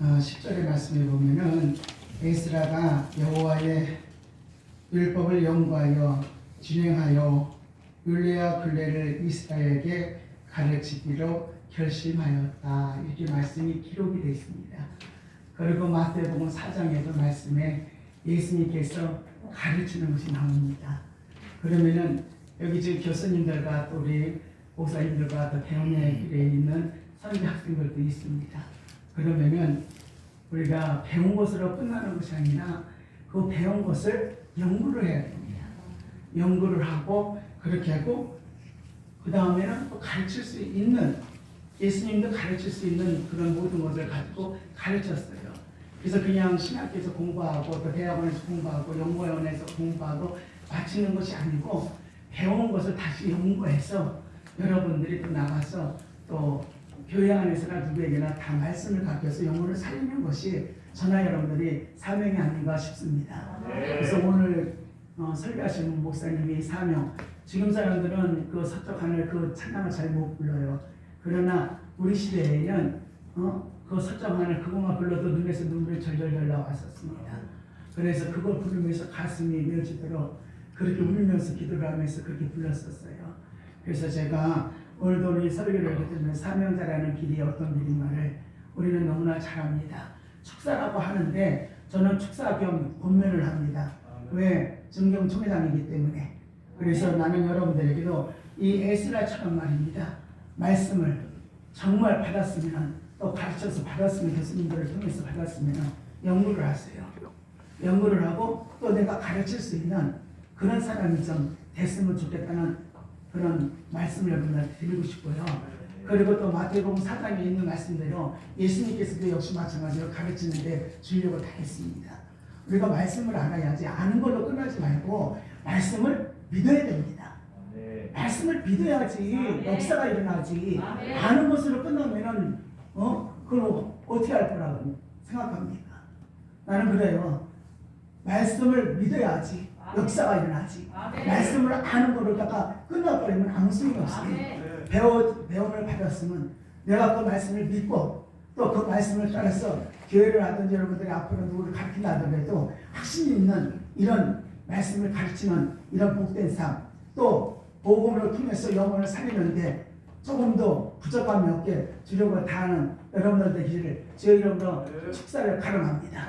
어, 10절의 말씀에 보면은 에스라가 여호와의 율법을 연구하여 진행하여 율례와 근례를 이스라엘에게 가르치기로 결심하였다. 이렇게 말씀이 기록이 되어 있습니다. 그리고 마태복음 4장에도 말씀에 예수님께서 가르치는 것이 나옵니다. 그러면은 여기 지금 교수님들과 또 우리 목사님들과 또 대원의 길에 있는 선교 학생들도 있습니다. 그러면은 우리가 배운 것으로 끝나는 것이 아니라 그 배운 것을 연구를 해야 됩니다. 연구를 하고 그렇게 하고 그 다음에는 또 가르칠 수 있는 예수님도 가르칠 수 있는 그런 모든 것을 가지고 가르쳤어요. 그래서 그냥 신학교에서 공부하고 또 대학원에서 공부하고 연구원에서 공부하고 마치는 것이 아니고 배운 것을 다시 연구해서 여러분들이 또 나가서 또 교회 안에서나 누구에게나 다 말씀을 가르쳐서 영혼을 살리는 것이 저나 여러분들이 사명이 아닌가 싶습니다. 그래서 오늘 어, 설교하시는 목사님이 사명 지금 사람들은 그 서쪽 하늘 그 찬양을 잘 못 불러요. 그러나 우리 시대에는 어, 그 서쪽 하늘 그것만 불러도 눈에서 눈물이 절절절 나왔었습니다. 그래서 그걸 부르면서 가슴이 메어지도록 그렇게 울면서 기도를 하면서 그렇게 불렀었어요. 그래서 제가 오늘도 우리 설교를 듣는 사명자라는 길이 어떤 길인가를 우리는 너무나 잘 압니다. 축사라고 하는데 저는 축사 겸 권면을 합니다. 왜? 정경 총회장이기 때문에. 그래서 나는 여러분들에게도 이 에스라처럼 말입니다. 말씀을 정말 받았으면 또 가르쳐서 받았으면 교수님들을 통해서 받았으면 연구를 하세요. 연구를 하고 또 내가 가르칠 수 있는 그런 사람이 좀 됐으면 좋겠다는 그런 말씀을 여러분들한테 드리고 싶고요. 그리고 또 마태복음 4장에 있는 말씀대로 예수님께서도 역시 마찬가지로 가르치는데 주려고 다 했습니다. 우리가 말씀을 알아야지 아는 걸로 끝나지 말고 말씀을 믿어야 됩니다. 말씀을 믿어야지 역사가 일어나지 아는 것으로 끝나면은 어 그걸 어떻게 할 거라고 생각합니까? 나는 그래요. 말씀을 믿어야지 역사가 일어나지. 말씀을 아는 거로다가 끝나버리면 아무 소용이 없어요. 배워 배움을 받았으면 내가 그 말씀을 믿고 또 그 말씀을 따라서 교회를 하든지 여러분들이 앞으로 누구를 가르친다 하더라도 확신 있는 이런 말씀을 가르치는 이런 복된 삶, 또 복음을 통해서 영혼을 살리는데 조금 더 부족함이 없게 주려고 다하는 여러분들 되기를 주의 이름으로 축사를 가름합니다.